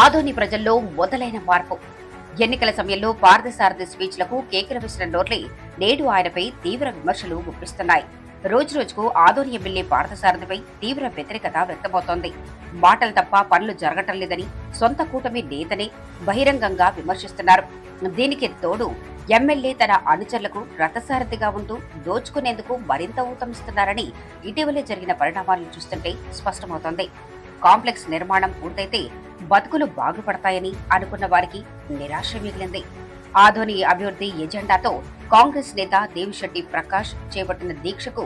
ఆదోని ప్రజల్లో మొదలైన మార్పు. ఎన్నికల సమయంలో పార్థసారథి స్పీచ్లకు కేకలు వేసిన నోర్లే నేడు ఆయనపై తీవ్ర విమర్శలు గుప్పిస్తున్నాయి. రోజు రోజుకు ఆదోని ఎమ్మెల్యే పార్థసారథిపై తీవ్ర వ్యతిరేకత వ్యక్తమవుతోంది. మాటలు తప్ప పనులు జరగటం లేదని సొంత కూటమి నేతనే బహిరంగంగా విమర్శిస్తున్నారు. దీనికి తోడు ఎమ్మెల్యే తన అనుచరులకు రథసారథిగా ఉంటూ దోచుకునేందుకు మరింత ఊతమిస్తున్నారని ఇటీవలే జరిగిన పరిణామాలను చూస్తుంటే స్పష్టమవుతోంది. కాంప్లెక్స్ నిర్మాణం పూర్తయితే బతుకులు బాగుపడతాయని అనుకున్న వారికి నిరాశ మిగిలింది. ఆధోని అభివృద్ధి ఎజెండాతో కాంగ్రెస్ నేత దేవిశెట్టి ప్రకాష్ చేపట్టిన దీక్షకు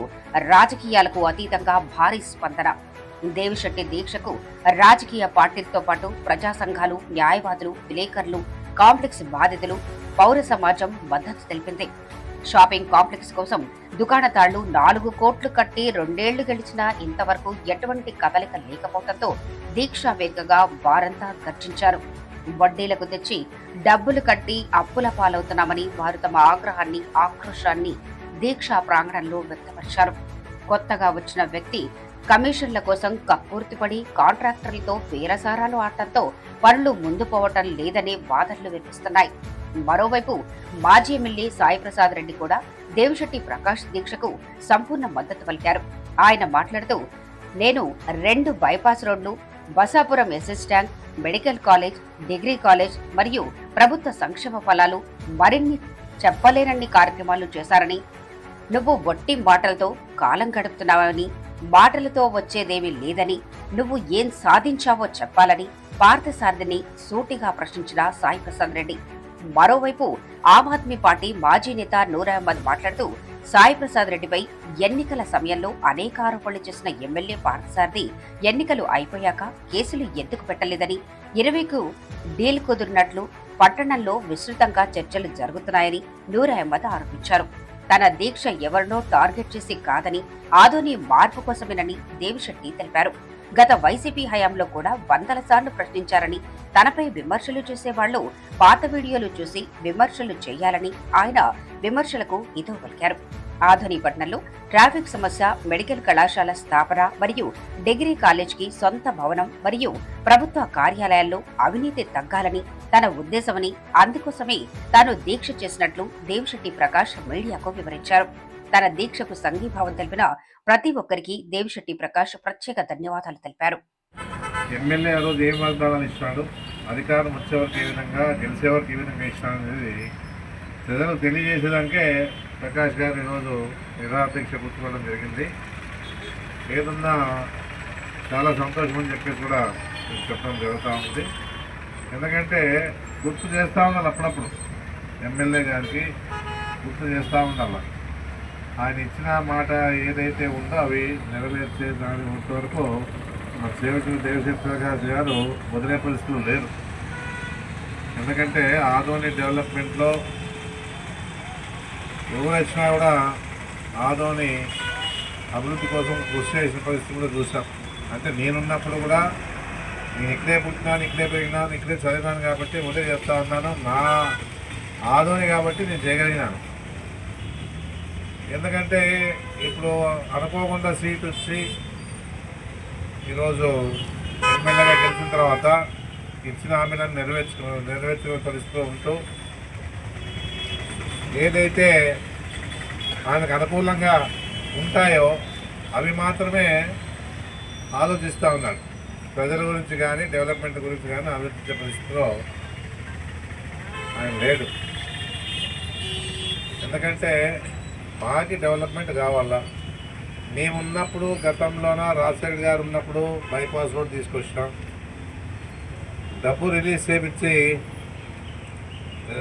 రాజకీయాలకు అతీతంగా భారీ స్పందన. దేవిశెట్టి దీక్షకు రాజకీయ పార్టీలతో పాటు ప్రజా సంఘాలు న్యాయవాదులు విలేకరులు కాంప్లెక్స్ బాధితులు పౌర సమాజం మద్దతు తెలిపింది. షాపింగ్ కాంప్లెక్స్ కోసం దుకాణదారులు నాలుగు కోట్లు కట్టి రెండేళ్ళు గడిచినా ఇంతవరకు ఎటువంటి కదలిక లేకపోవడంతో దీక్షా వేగంగా వారంతా గర్జించారు. వడ్డీలకు తెచ్చి డబ్బులు కట్టి అప్పుల పాలవుతున్నామని వారు తమ ఆగ్రహాన్ని ఆక్రోశాన్ని దీక్షా ప్రాంగణంలో వ్యక్తపరిచారు. కొత్తగా వచ్చిన వ్యక్తి కమిషన్ల కోసం కక్కుర్తిపడి కాంట్రాక్టర్లతో పేరసారాలు ఆడటంతో పనులు ముందు పోవటం లేదనే వాదనలు వినిపిస్తున్నాయి. మరోవైపు మాజీ ఎమ్మెల్యే సాయిప్రసాద్ రెడ్డి కూడా దేవిశెట్టి ప్రకాష్ దీక్షకు సంపూర్ణ మద్దతు పలికారు. ఆయన మాట్లాడుతూ నేను రెండు బైపాస్ రోడ్లు Basapuram SS tank medical college degree college మరియు ప్రభుత్వ సంక్షేమ ఫలాలు మరిన్ని చెప్పలేనన్ని కార్యక్రమాలు చేశారని నువ్వు బొట్టి మాటలతో కాలం గడుపుతున్నావని మాటలతో వచ్చేదేమీ లేదని నువ్వు ఏం సాధించావో చెప్పాలని పార్థసారథిని సూటిగా ప్రశ్నించిన సాయిప్రసాద్ రెడ్డి. మరోవైపు ఆమ్ ఆద్మీ పార్టీ మాజీ నేత నూర్ అహ్మద్ మాట్లాడుతూ సాయి ప్రసాద్ రెడ్డిపై ఎన్నికల సమయంలో అనేక ఆరోపణలు చేసిన ఎమ్మెల్యే పార్థసారథి ఎన్నికలు అయిపోయాక కేసులు ఎందుకు పెట్టలేదని ఇరవైకు డీల్ కుదిరినట్లు పట్టణంలో విస్తృతంగా చర్చలు జరుగుతున్నాయని నూర్ అహ్మద్ ఆరోపించారు. తన దీక్ష ఎవరినో టార్గెట్ చేసి కాదని ఆధుని మార్పు కోసమేనని దేవిశెట్టి తెలిపారు. గత వైసీపీ హయాంలో కూడా వందల సార్లు ప్రశ్నించారని తనపై విమర్శలు చేసేవాళ్ళు పాత వీడియోలు చూసి విమర్శలు చేయాలని ఆయన విమర్శలకు ఇదో పలికారు. ఆధునిక పట్టణంలో ట్రాఫిక్ సమస్య మెడికల్ కళాశాల స్థాపన మరియు డిగ్రీ కాలేజ్కి సొంత భవనం మరియు ప్రభుత్వ కార్యాలయాల్లో అవినీతి తగ్గాలని తన ఉద్దేశమని అందుకోసమే తాను దీక్ష చేసినట్లు దేవిశెట్టి ప్రకాష్ మీడియాకు వివరించారు. తన దీక్షకు సంఘీభావం తెలిపిన ప్రతి ఒక్కరికి దేవిశెట్టి ప్రకాష్ ప్రత్యేక ధన్యవాదాలు తెలిపారు. ఎమ్మెల్యే ఆ రోజు ఏం వాగ్దానాలు ఇచ్చినాడు? అధికారం వచ్చేవరకు ఏ విధంగా గెలిచేవరకు ఏ విధంగా ఇచ్చినాడు అనేది ప్రజలకు తెలియజేసేదానికే ప్రకాష్ గారు ఈరోజు నిరాధ్యక్ష కూర్చోవడం జరిగింది. ఏదన్నా చాలా సంతోషం అని చెప్పేసి కూడా చెప్పడం జరుగుతూ ఉంది. ఎందుకంటే గుర్తు చేస్తూ ఉండాలి అప్పుడప్పుడు. ఎమ్మెల్యే గారికి గుర్తు చేస్తూ ఉండాలి. ఆయన ఇచ్చిన మాట ఏదైతే ఉందో అవి నెరవేర్చే దాని వరకు మన సేవకులు దేవశక్తి గారు వదిలే పరిస్థితులు లేరు. ఎందుకంటే ఆదోని డెవలప్మెంట్లో ఎవరు వచ్చినా కూడా ఆదోని అభివృద్ధి కోసం కృషి చేసిన పరిస్థితి కూడా చూసాం అంటే నేనున్నప్పుడు కూడా నేను ఇక్కడే పుట్టినాను ఇక్కడే పెరిగినాను ఇక్కడే చదివినాను కాబట్టి ఒకటే చెప్తా ఉన్నాను నా ఆదోని కాబట్టి నేను చేయగలిగినాను. ఎందుకంటే ఇప్పుడు అనుకోకుండా సీట్ వచ్చి ఈరోజు ఎమ్మెల్యేగా గెలిచిన తర్వాత ఇచ్చిన హామీలను నెరవేర్చు నెరవేర్చుకునే పరిస్థితిలో ఉంటూ ఏదైతే ఆయనకు అనుకూలంగా ఉంటాయో అవి మాత్రమే ఆలోచిస్తూ ఉన్నాడు. ప్రజల గురించి కానీ డెవలప్మెంట్ గురించి కానీ ఆలోచించే పరిస్థితిలో ఆయన లేడు. ఎందుకంటే మాకి డెవలప్మెంట్ కావాలా? మేమున్నప్పుడు గతంలోన రాజశేఖర్ గారు ఉన్నప్పుడు బైపాస్ రోడ్ తీసుకొచ్చినాం. డబ్బు రిలీజ్ చేపించి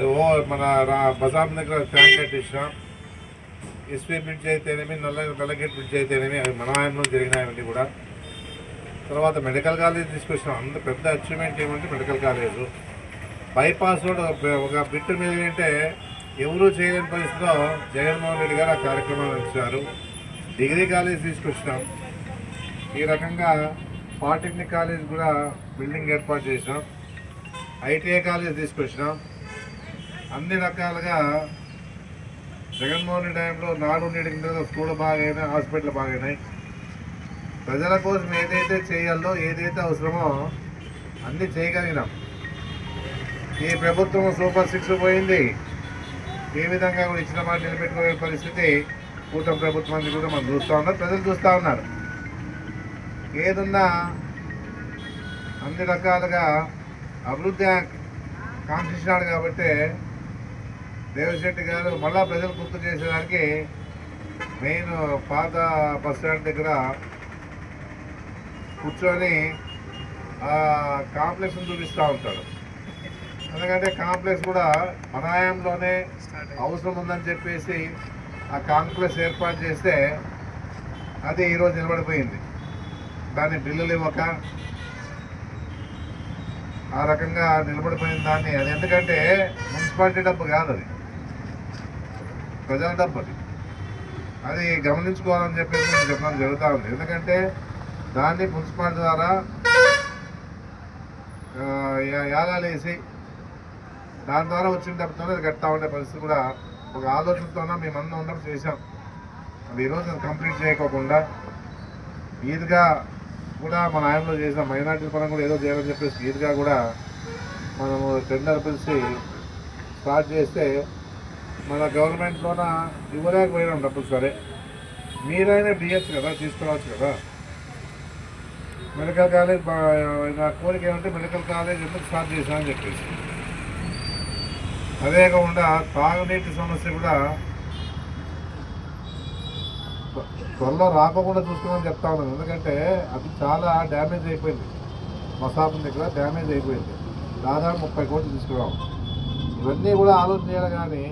ఓ మన రా బజార్ దగ్గర ట్యాంక్ కట్టించినాం. ఎస్పీ బ్రిడ్జ్ అయితేనేమి నల్ల నల్లగేట్ బ్రిడ్జ్ అయితేనేమి అవి మన ఆయనలో జరిగినాయన్నీ కూడా. తర్వాత మెడికల్ కాలేజ్ తీసుకొచ్చినాం. అంత పెద్ద అచీవ్మెంట్ ఏమంటే మెడికల్ కాలేజ్. బైపాస్ రోడ్ ఒక- ఒక బిట్టు మీద ఏంటంటే ఎవరూ చేయలేని పరిస్థితిలో జగన్మోహన్ రెడ్డి గారు ఆ కార్యక్రమాలు వచ్చారు. డిగ్రీ కాలేజ్ తీసుకొచ్చినాం. ఈ రకంగా పాలిటెక్నిక్ కాలేజ్ కూడా బిల్డింగ్ ఏర్పాటు చేసినాం ఐటీఐ కాలేజ్ తీసుకొచ్చినాం. అన్ని రకాలుగా జగన్మోహన్ రెడ్డి టైంలో నాడు నేడు కింద స్కూల్ బాగైనాయి హాస్పిటల్ బాగైనాయి ప్రజల కోసం ఏదైతే చేయాలో ఏదైతే అవసరమో అన్నీ చేయగలిగినాం. ఈ ప్రభుత్వం సూపర్ సిక్స్ పోయింది. ఏ విధంగా కూడా ఇచ్చిన మాట నిలబెట్టుకునే పరిస్థితి కూటమి ప్రభుత్వాన్ని కూడా మనం చూస్తూ ఉన్నారు ప్రజలు చూస్తూ ఉన్నారు. ఏదన్నా అన్ని రకాలుగా అభివృద్ధి కాంక్షించినాడు కాబట్టి దేవశెట్టి గారు మళ్ళా ప్రజలు గుర్తు చేసేదానికి మెయిన్ పాత బస్ స్టాండ్ దగ్గర కూర్చొని కాంప్లెక్స్ని చూపిస్తూ ఉంటాడు. ఎందుకంటే కాంప్లెక్స్ కూడా అనాయంలోనే అవసరం ఉందని చెప్పేసి ఆ కాంప్లెక్స్ ఏర్పాటు చేస్తే అది ఈరోజు నిలబడిపోయింది. దాన్ని బిల్లులు ఇవ్వక ఆ రకంగా నిలబడిపోయిన దాన్ని అది ఎందుకంటే మున్సిపాలిటీ డబ్బు కాదు అది. ప్రజల డబ్బు అది. అది గమనించుకోవాలని చెప్పేసి నేను చెప్పడం జరుగుతూ ఉంది. ఎందుకంటే దాన్ని మున్సిపాలిటీ ద్వారా యాగాలేసి వేసి దాని ద్వారా వచ్చిన డబ్బుతోనే అది కడతా ఉండే పరిస్థితి కూడా ఒక ఆలోచనతోనే మేమందరం ఉన్నప్పుడు చేశాం. అది ఈరోజు అది కంప్లీట్ చేయకోకుండా ఈద్గా కూడా మన ఆయనలో చేసాం మైనార్టీ పరంగా కూడా ఏదో చేయాలని చెప్పేసి ఈద్గా కూడా మనము టెండర్ పిలిచి స్టార్ట్ చేస్తే మన గవర్నమెంట్లోన ఇవ్వలేకపోయినాం డబ్బులు సరే. మీరైనా డిఎస్ కదా తీసుకురావచ్చు కదా. మెడికల్ కాలేజ్ నా కోరిక ఏమంటే మెడికల్ కాలేజ్ ఎందుకు స్టార్ట్ చేశామని చెప్పేసి. అదే కాకుండా తాగునీటి సమస్య కూడా త్వరలో రాకుండా చూసుకోమని చెప్తా ఉన్నాను. ఎందుకంటే అది చాలా డ్యామేజ్ అయిపోయింది. మసాబు దగ్గర డ్యామేజ్ అయిపోయింది. దాదాపు ముప్పై కోట్లు తీసుకురావు ఇవన్నీ కూడా ఆలోచన చేయాలి కానీ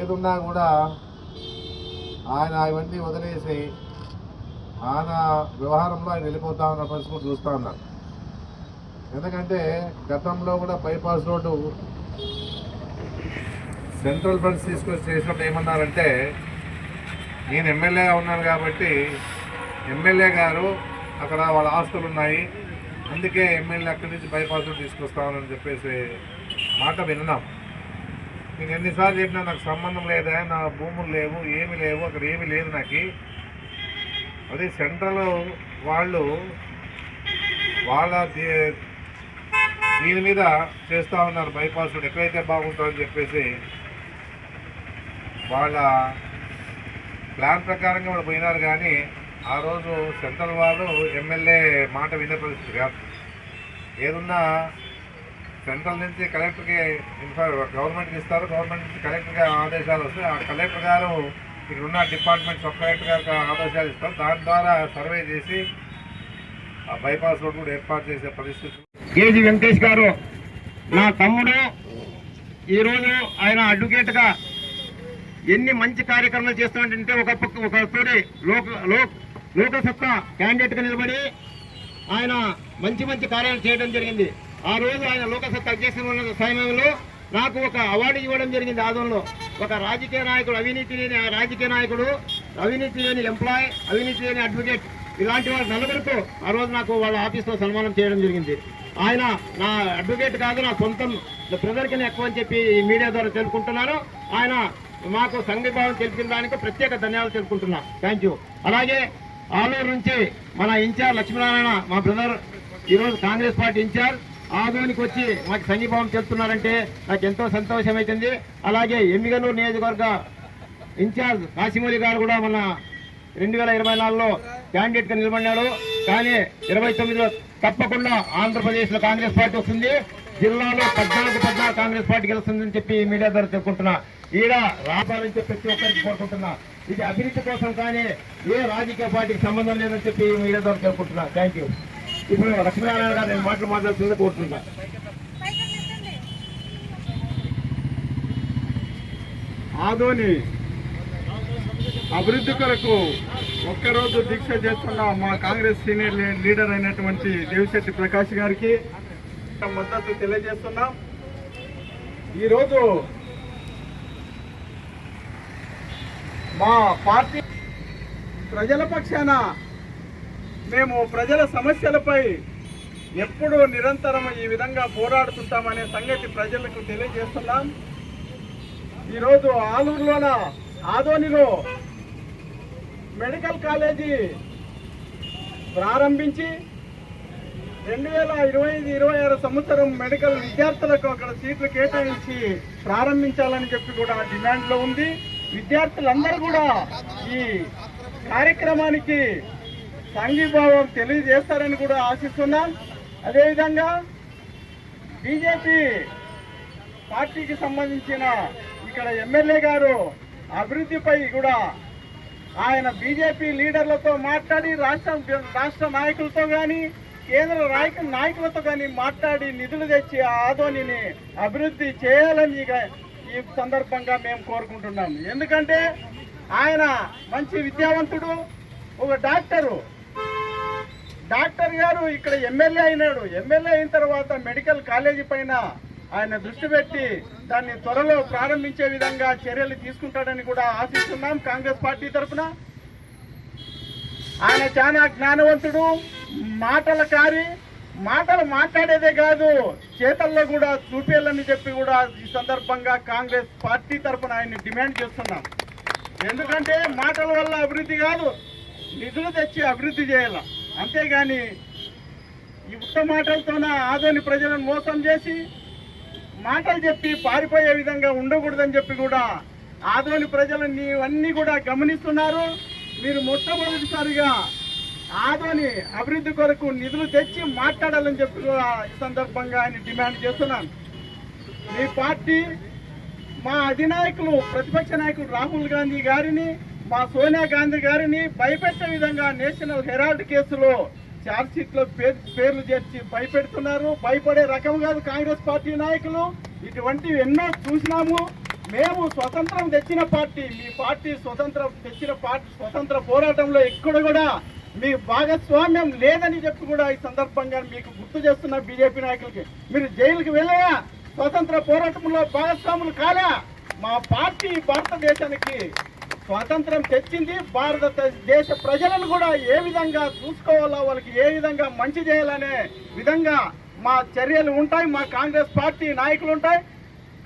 ఏదున్నా కూడా ఆయన ఇవన్నీ వదిలేసి ఆయన వ్యవహారంలో ఆయన వెళ్ళిపోతా ఉన్న పరిస్థితి చూస్తూ ఉన్నారు. ఎందుకంటే గతంలో కూడా బైపాస్ రోడ్డు సెంట్రల్ ఫండ్స్ తీసుకొచ్చి చేసినప్పుడు ఏమన్నారంటే నేను ఎమ్మెల్యేగా ఉన్నాను కాబట్టి ఎమ్మెల్యే గారు అక్కడ వాళ్ళ ఆస్తులు ఉన్నాయి అందుకే ఎమ్మెల్యే అక్కడి నుంచి బైపాస్ తీసుకొస్తామని చెప్పేసి మాట విన్నాం. నేను ఎన్నిసార్లు చెప్పినా నాకు సంబంధం లేదా నా భూములు లేవు ఏమి లేవు అక్కడ ఏమీ లేదు నాకు. అది సెంట్రల్ వాళ్ళు వాళ్ళ దీని మీద చేస్తూ ఉన్నారు బైపాస్ ఎక్కడైతే బాగుంటుందని చెప్పేసి వాళ్ళ ప్లాన్ ప్రకారంగా వాళ్ళు పోయినారు కానీ ఆ రోజు సెంట్రల్ వాళ్ళు ఎమ్మెల్యే మాట వినే పరిస్థితి కాదు. ఏదున్నా సెంట్రల్ నుంచి కలెక్టర్కి ఇన్ఫా గవర్నమెంట్కి ఇస్తారు గవర్నమెంట్ నుంచి కలెక్టర్కి ఆదేశాలు వస్తాయి ఆ కలెక్టర్ గారు ఇక్కడ ఉన్న డిపార్ట్మెంట్ సబ్ కలెక్టర్ గారికి ఆదేశాలు ఇస్తారు. దాని ద్వారా సర్వే చేసి ఆ బైపాస్ రోడ్ కూడా ఏర్పాటు చేసే పరిస్థితి. కేజీ వెంకటేష్ గారు నా తమ్ముడు ఈరోజు ఆయన అడ్వకేట్గా ఎన్ని మంచి కార్యక్రమాలు చేస్తున్నాడంటే ఒక పక్క ఒక తోడి లోక లోక్ లోకసత్తా క్యాండిడేట్గా నిలబడి ఆయన మంచి మంచి కార్యాలు చేయడం జరిగింది. ఆ రోజు ఆయన లోకసత్తా అధ్యక్షులు సమయంలో నాకు ఒక అవార్డు ఇవ్వడం జరిగింది ఆదంలో ఒక రాజకీయ నాయకుడు అవినీతి లేని ఆ రాజకీయ నాయకుడు అవినీతి లేని ఎంప్లాయ్ అవినీతి లేని అడ్వకేట్ ఇలాంటి వాళ్ళు నలుగురితో ఆ రోజు నాకు వాళ్ళ ఆఫీస్లో సన్మానం చేయడం జరిగింది. ఆయన నా అడ్వకేట్ కాదు నా సొంతం ప్రజలకి ఎక్కువ అని చెప్పి మీడియా ద్వారా తెలుపుకుంటున్నాను ఆయన మాకు సంఘీభావం తెలిపిన దానికి ప్రత్యేక ధన్యవాదాలు తెలుపుకుంటున్నా. థ్యాంక్ యూ అలాగే ఆలూరు నుంచి మన ఇన్ఛార్జ్ లక్ష్మీనారాయణ మా బ్రదర్ ఈరోజు కాంగ్రెస్ పార్టీ ఇన్ఛార్జ్ ఆదోనికి వచ్చి మాకు సంఘీభావం తెలుపుతున్నారంటే నాకు ఎంతో సంతోషం అవుతుంది అలాగే ఎమ్మిగనూరు నియోజకవర్గ ఇన్ఛార్జ్ కాశీమూలి గారు కూడా మన రెండు వేల ఇరవై నాలుగులో క్యాండిడేట్గా నిలబడినాడు. కానీ ఇరవై తొమ్మిదిలో తప్పకుండా ఆంధ్రప్రదేశ్లో కాంగ్రెస్ పార్టీ వస్తుంది. జిల్లాలో పద్నాలుగు పద్నాలుగు కాంగ్రెస్ పార్టీ గెలుస్తుందని చెప్పి మీడియా ద్వారా చెప్పుకుంటున్నా. ఈడ రావాలని చెప్పి ప్రతి ఒక్కరికి కోరుకుంటున్నా. ఇది అభివృద్ధి కోసం కానీ ఏ రాజకీయ పార్టీకి సంబంధం లేదని చెప్పి మీడియా ద్వారా చెప్పుకుంటున్నా. థ్యాంక్ యూ ఇప్పుడు లక్ష్మీనారాయణ గారు నేను మాటలు మాట్లాడుతుందని కోరుతున్నా ఆదోని అభివృద్ధి కొరకు ఒక్కరోజు దీక్ష చేస్తున్న మా కాంగ్రెస్ సీనియర్ లీడర్ అయినటువంటి దేవిశెట్టి ప్రకాష్ గారికి మద్దతు తెలియజేస్తున్నాం. ఈరోజు మా పార్టీ ప్రజల పక్షాన మేము ప్రజల సమస్యలపై ఎప్పుడూ నిరంతరం ఈ విధంగా పోరాడుతుంటామనే సంగతి ప్రజలకు తెలియజేస్తున్నాం. ఈరోజు ఆలూరులోన ఆదోనిలో మెడికల్ కాలేజీ ప్రారంభించి రెండు వేల ఇరవై ఐదు ఇరవై ఆరు సంవత్సరం మెడికల్ విద్యార్థులకు అక్కడ సీట్లు కేటాయించి ప్రారంభించాలని చెప్పి కూడా డిమాండ్లో ఉంది. విద్యార్థులందరూ కూడా ఈ కార్యక్రమానికి సంఘీభావం తెలియజేస్తారని కూడా ఆశిస్తున్నాం. అదేవిధంగా బీజేపీ పార్టీకి సంబంధించిన ఇక్కడ ఎమ్మెల్యే గారు అభివృద్ధిపై కూడా ఆయన బీజేపీ లీడర్లతో మాట్లాడి రాష్ట్ర రాష్ట్ర నాయకులతో కానీ కేంద్ర నాయకు నాయకులతో కానీ మాట్లాడి నిధులు తెచ్చి ఆ ఆదోనిని అభివృద్ధి చేయాలని ఈ సందర్భంగా మేము కోరుకుంటున్నాం ఎందుకంటే ఆయన మంచి విద్యావంతుడు ఒక డాక్టరు. డాక్టర్ గారు ఇక్కడ ఎమ్మెల్యే అయినాడు. ఎమ్మెల్యే అయిన తర్వాత మెడికల్ కాలేజీ పైన ఆయన దృష్టి పెట్టి దాన్ని త్వరలో ప్రారంభించే విధంగా చర్యలు తీసుకుంటాడని కూడా ఆశిస్తున్నాం కాంగ్రెస్ పార్టీ తరఫున. ఆయన చాలా జ్ఞానవంతుడు మాటల కారి మాటలు మాట్లాడేదే కాదు చేతల్లో కూడా చూపేయాలని చెప్పి కూడా ఈ సందర్భంగా కాంగ్రెస్ పార్టీ తరఫున ఆయన్ని డిమాండ్ చేస్తున్నాం. ఎందుకంటే మాటల వల్ల అభివృద్ధి కాదు నిధులు తెచ్చి అభివృద్ధి చేయాల. అంతేగాని ఈ ఉత్త మాటలతోన ఆదోని ప్రజలను మోసం చేసి మాటలు చెప్పి పారిపోయే విధంగా ఉండకూడదని చెప్పి కూడా ఆదోని ప్రజలు ఇవన్నీ కూడా గమనిస్తున్నారు. మీరు మొట్టమొదటిసారిగా ఆదోని అభివృద్ధి కొరకు నిధులు తెచ్చి మాట్లాడాలని చెప్పి ఈ సందర్భంగా ఆయన డిమాండ్ చేస్తున్నాను. మీ పార్టీ మా అధినాయకులు ప్రతిపక్ష నాయకులు రాహుల్ గాంధీ గారిని మా సోనియా గాంధీ గారిని భయపెట్టే విధంగా నేషనల్ హెరాల్డ్ కేసులో ఛార్జ్షీట్లో పేరు పేర్లు చేర్చి భయపెడుతున్నారు. భయపడే రకం కాదు కాంగ్రెస్ పార్టీ నాయకులు. ఇటువంటివి ఎన్నో చూసినాము. మేము స్వతంత్రం తెచ్చిన పార్టీ మీ పార్టీ స్వతంత్రం తెచ్చిన పార్టీ స్వతంత్ర పోరాటంలో ఎక్కడ కూడా మీ భాగస్వామ్యం లేదని చెప్పి కూడా ఈ సందర్భంగా మీకు గుర్తు చేస్తున్న బీజేపీ నాయకులకి మీరు జైలుకి వెళ్ళాయా? స్వతంత్ర పోరాటంలో భాగస్వాములు కాలే? మా పార్టీ భారతదేశానికి స్వాతంత్రం తెచ్చింది భారతదేశ ప్రజలను కూడా ఏ విధంగా చూసుకోవాలో వాళ్ళకి ఏ విధంగా మంచి చేయాలనే విధంగా మా చర్యలు ఉంటాయి మా కాంగ్రెస్ పార్టీ నాయకులు ఉంటాయి.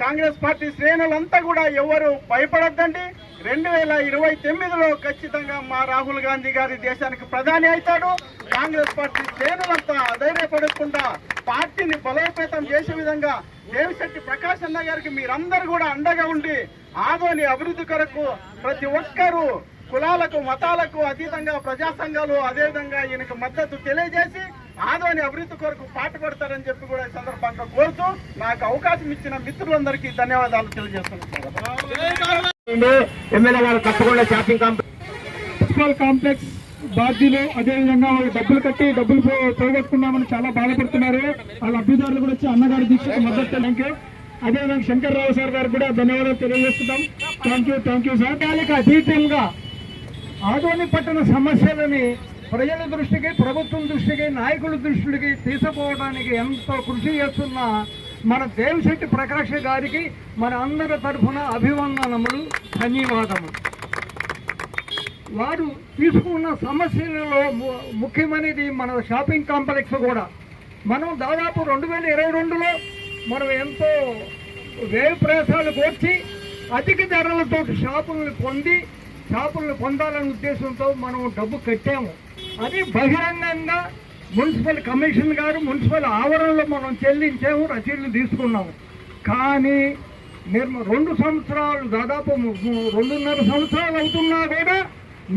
కాంగ్రెస్ పార్టీ శ్రేణులంతా కూడా ఎవరు భయపడద్దండి. రెండు వేల ఇరవై తొమ్మిదిలో ఖచ్చితంగా మా రాహుల్ గాంధీ గారి దేశానికి ప్రధాని అవుతాడు. కాంగ్రెస్ పార్టీ శ్రేణులంతా అధైర్యపడకుండా పార్టీని బలోపేతం చేసే విధంగా దేవిశెట్టి ప్రకాష్ అన్న గారికి మీరందరూ కూడా అండగా ఉండి ఆదోని అభివృద్ధి కొరకు ప్రతి ఒక్కరూ కులాలకు మతాలకు అతీతంగా ప్రజా సంఘాలు అదేవిధంగా ఈయనకు మద్దతు తెలియజేసి ఆదోని అభివృద్ధి కొరకు పాటుపడతారని చెప్పి కూడా ఈ సందర్భంగా కోరుతూ నాకు అవకాశం ఇచ్చిన మిత్రులందరికీ ధన్యవాదాలు తెలియజేస్తున్నాను. కాంప్లెక్స్ బాధ్యులు అదేవిధంగా వాళ్ళు డబ్బులు కట్టి డబ్బులు పోగొట్టుకున్నామని చాలా బాధపడుతున్నారు వాళ్ళ అభ్యర్థులు కూడా వచ్చి అన్నగారి దీక్షకు మద్దతు థ్యాంక్ యూ అదేవిధంగా శంకర్ రావు సార్ గారు కూడా ధన్యవాదాలు తెలియజేస్తున్నాం thank you thank you sir కాలిక అతీతంగా ఆదోని పట్టణ సమస్యలని ప్రజల దృష్టికి ప్రభుత్వం దృష్టికి నాయకుల దృష్టికి తీసుకుపోవడానికి ఎంతో కృషి చేస్తున్న మన దేవిశెట్టి ప్రకాష్ గారికి మన అందరి తరఫున అభివందనములు ధన్యవాదములు. వారు తీసుకున్న సమస్యలలో ము- ముఖ్యమైనది మన షాపింగ్ కాంప్లెక్స్ కూడా. మనం దాదాపు రెండు వేల ఇరవై రెండులో మనం ఎంతో వ్యయ ప్రయాసాలు కోర్చి అధిక ధరలతో షాపులను పొంది షాపులను పొందాలనే ఉద్దేశంతో మనం డబ్బు కట్టాము. అది బహిరంగంగా మున్సిపల్ కమిషన్ గారు మున్సిపల్ ఆవరణలో మనం చెల్లించాము రసీదులు తీసుకున్నాము. కానీ నిర్మ రెండు సంవత్సరాలు దాదాపు రెండున్నర సంవత్సరాలు అవుతున్నా కూడా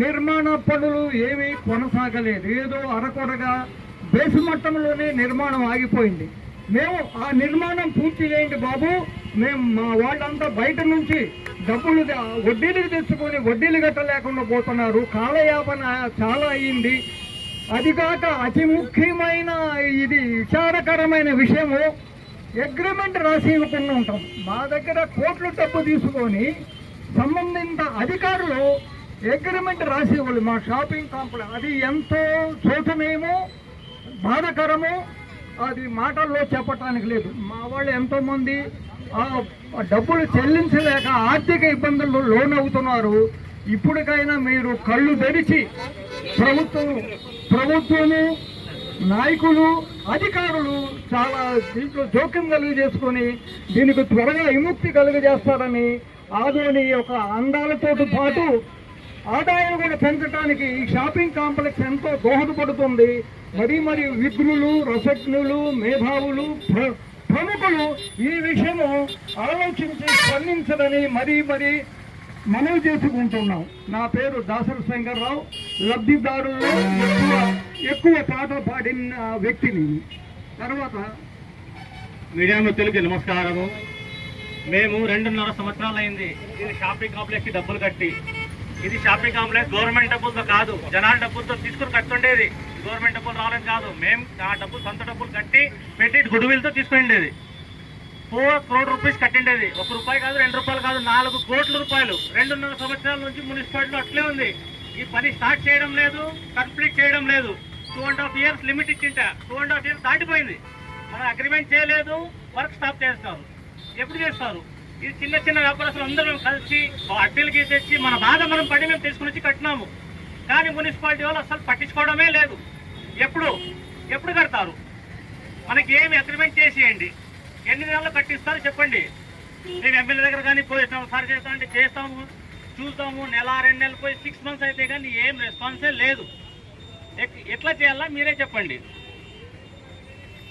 నిర్మాణ పనులు ఏమీ కొనసాగలేదు. ఏదో అరకొరగా బేసి మట్టంలోనే నిర్మాణం ఆగిపోయింది. మేము ఆ నిర్మాణం పూర్తి చేయండి బాబు. మేము మా వాళ్ళంతా బయట నుంచి డబ్బులు వడ్డీలకు తెచ్చుకొని వడ్డీలు కట్టలేకుండా పోతున్నారు. కాలయాపన చాలా అయ్యింది అది కాక అతి ముఖ్యమైన ఇది విచారకరమైన విషయము. అగ్రిమెంట్ రాసి ఇవ్వకుండా ఉంటాం. మా దగ్గర కోట్లు డబ్బు తీసుకొని సంబంధిత అధికారులు అగ్రిమెంట్ రాసి ఇవ్వాలి. మా షాపింగ్ కాంప్లెక్స్ అది ఎంతో చోటమేమో బాధకరము. అది మాటల్లో చెప్పటానికి లేదు. మా వాళ్ళు ఎంతోమంది డబ్బులు చెల్లించలేక ఆర్థిక ఇబ్బందులు లోనవుతున్నారు. ఇప్పటికైనా మీరు కళ్ళు తెరిచి ప్రభుత్వం ప్రభుత్వము నాయకులు అధికారులు చాలా దీంట్లో జోక్యం కలుగు చేసుకొని దీనికి త్వరగా విముక్తి కలుగజేస్తారని ఆదోని యొక్క అందాలతో పాటు ఆదాయం కూడా పెంచడానికి ఈ షాపింగ్ కాంప్లెక్స్ ఎంతో దోహదపడుతుంది. మరి మరి విఘ్నులు రసజ్ఞులు మేధావులు ప్రముఖులు ఈ విషయము ఆలోచించి స్పందించదని మరీ మరీ మనవి చేసుకుంటున్నాం. నా పేరు దాసరి శంకర్రావు. లబ్ధిదారుల్లో ఎక్కువ ఎక్కువ పాట పాడిన వ్యక్తిని తర్వాత మీడియా మిత్రులకి నమస్కారము. మేము రెండున్నర సంవత్సరాలు అయింది ఇది షాపింగ్ కాంప్లెక్స్కి డబ్బులు కట్టి ఇది షాపింగ్ కాంప్లెక్స్. గవర్నమెంట్ డబ్బులతో కాదు జనాల డబ్బులతో తీసుకుని కట్టుండేది. గవర్నమెంట్ డబ్బులు రాలేదు కాదు. మేము ఆ డబ్బులు సొంత డబ్బులు కట్టి పెట్టి తీసుకుని ఉండేది ఫోర్ క్రోడ్ రూపీస్ కట్టిండేది. ఒక రూపాయి కాదు రెండు రూపాయలు కాదు నాలుగు కోట్ల రూపాయలు. రెండున్నర సంవత్సరాల నుంచి మున్సిపాలిటీలో అట్లే ఉంది. ఈ పని స్టార్ట్ చేయడం లేదు కంప్లీట్ చేయడం లేదు. Two and half years limit ఇచ్చింట. Two and half years దాటిపోయింది. మనం అగ్రిమెంట్ చేయలేదు వర్క్ స్టాప్ చేస్తారు. ఎప్పుడు చేస్తారు? ఈ చిన్న చిన్న వ్యాపారస్తులు అందరూ మేము కలిసి అడ్డీలు తెచ్చి మన బాధ మనం పడి మేము తీసుకుని వచ్చి కట్టినాము. కానీ మున్సిపాలిటీ వాళ్ళు అసలు పట్టించుకోవడమే లేదు. ఎప్పుడు? ఎప్పుడు కడతారు? మనకి ఏమి అగ్రిమెంట్ చేసేయండి. ఎన్ని నెలలు కట్టిస్తారు చెప్పండి. మేము ఎమ్మెల్యే దగ్గర కానీ పోయిస్తాము సార్ చేస్తామంటే చేస్తాము చూస్తాము. నెల రెండు నెలలు పోయి సిక్స్ మంత్స్ అయితే కానీ ఏం రెస్పాన్సే లేదు. ఎట్- ఎట్లా చేయాలా మీరే చెప్పండి.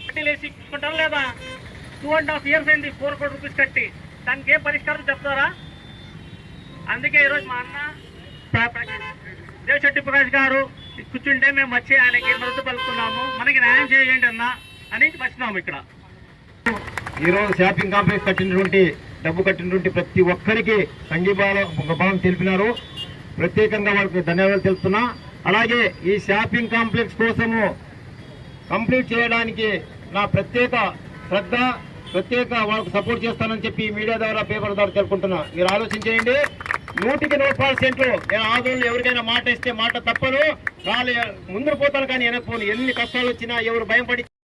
కట్టిలేసి ఇచ్చుకుంటారా లేదా? టూ అండ్ హాఫ్ ఇయర్స్ అయింది ఫోర్ కోటి రూపీస్ కట్టి. దానికి ఏం పరిష్కారం చెప్తారా? అందుకే ఈరోజు మా అన్న దేవశెట్టి ప్రకాష్ గారు కూర్చుంటే మేము వచ్చి ఆయనకి మద్దతు పలుకున్నాము మనకి న్యాయం చేయండి అన్న అని వచ్చినాము ఇక్కడ. ఈరోజు షాపింగ్ కాంప్లెక్స్ కట్టినటువంటి డబ్బు కట్టినటువంటి ప్రతి ఒక్కరికి సంఘీభావం ముఖభావం తెలిపినారు. ప్రత్యేకంగా వాళ్ళకి ధన్యవాదాలు తెలుపుతున్నా. అలాగే ఈ షాపింగ్ కాంప్లెక్స్ కోసము కంప్లీట్ చేయడానికి నా ప్రత్యేక శ్రద్ధ ప్రత్యేక వాళ్ళకు సపోర్ట్ చేస్తానని చెప్పి మీడియా ద్వారా పేపర్ ద్వారా తెలుపుకుంటున్నా మీరు ఆలోచించేయండి. నూటికి నూరు పర్సెంట్లు నేను ఆదోళన ఎవరికైనా మాట ఇస్తే మాట తప్పను రాలే ముందు పోతాను కానీ వెనకపోను ఎన్ని కష్టాలు వచ్చినా ఎవరు భయం